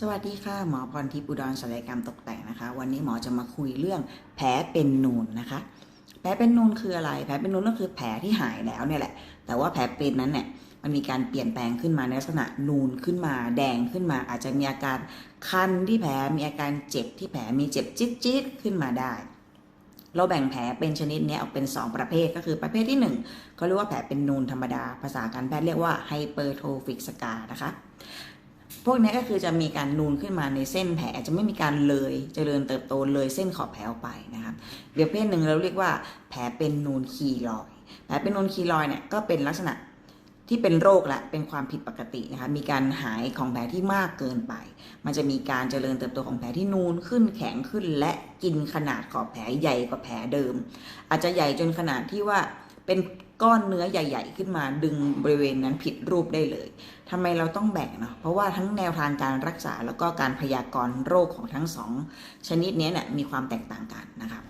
สวัสดีค่ะ หมอพรทิพย์อุดรศัลยกรรมตกแต่งนะคะ วันนี้หมอจะมาคุยเรื่องแผลเป็นนูนนะคะ แผลเป็นนูนคืออะไร แผลเป็นนูนก็คือแผลที่หายแล้วเนี่ยแหละ แต่ว่าแผลเป็นนั้นเนี่ยมันมีการเปลี่ยนแปลงขึ้นมาในลักษณะนูนขึ้นมา แดงขึ้นมา อาจจะมีอาการคันที่แผลมีอาการเจ็บที่แผลมีเจ็บจี๊ดๆขึ้นมาได้ เราแบ่งแผลเป็นชนิดนี้ออกเป็น 2 ประเภทก็คือประเภทที่1เขาเรียกว่าแผลเป็นนูนธรรมดา ภาษาการแพทย์เรียกว่าไฮเปอร์โทฟิกสกานะคะ พวกนี้ก็คือจะมีการนูนขึ้นมาในเส้นแผลจะไม่มีการเลยเจริญเติบโตเลยเส้นขอบแผลออกไปนะครับอีกประเภทหนึ่งเราเรียกว่าแผลเป็นนูนคีลอยแผลเป็นนูนคีลอยเนี่ยก็เป็นลักษณะที่เป็นโรคและเป็นความผิดปกตินะคะมีการหายของแผลที่มากเกินไป มันจะมีการเจริญเติบโตของแผลที่นูนขึ้นแข็งขึ้น และกินขนาดขอบแผลใหญ่กว่าแผลเดิม อาจจะใหญ่จนขนาดที่ว่าเป็น ก้อนเนื้อใหญ่ ๆ ขึ้นมาดึงบริเวณนั้นผิดรูปได้เลยทำไมเราต้องแบ่งเนาะเพราะว่าทั้งแนวทางการรักษาแล้วก็การพยากรณ์โรคของทั้งสองชนิดนี้เนี่ยมีความแตกต่างกันนะครับ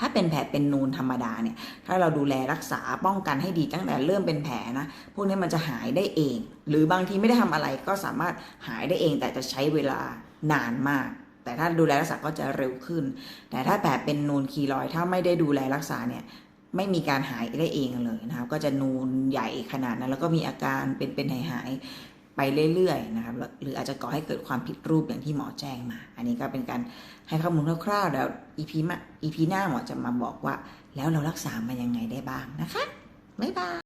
ถ้าเป็นแผลเป็นนูนธรรมดาเนี่ย ถ้าเราดูแลรักษาป้องกันให้ดีตั้งแต่เริ่มเป็นแผลนะ พวกนี้มันจะหายได้เอง หรือบางทีไม่ได้ทำอะไรก็สามารถหายได้เอง แต่จะใช้เวลานานมาก แต่ถ้าดูแลรักษาก็จะเร็วขึ้น แต่ถ้าแผลเป็นนูนคีลอย ถ้าไม่ได้ดูแลรักษาเนี่ย ไม่มีการหายได้เองเลยนะครับก็จะนูนใหญ่ขนาดนั้น แล้วก็มีอาการเป็นเป็นหายหายๆไปเรื่อยๆนะครับหรืออาจจะก่อให้เกิดความผิดรูปอย่างที่หมอแจ้งมา อันนี้ก็เป็นการให้ข้อมูลคร่าวๆแล้วอีพีมาอีพีหน้าหมอจะมาบอกว่า แล้วเรารักษามันยังไงได้บ้างนะคะบ๊ายบาย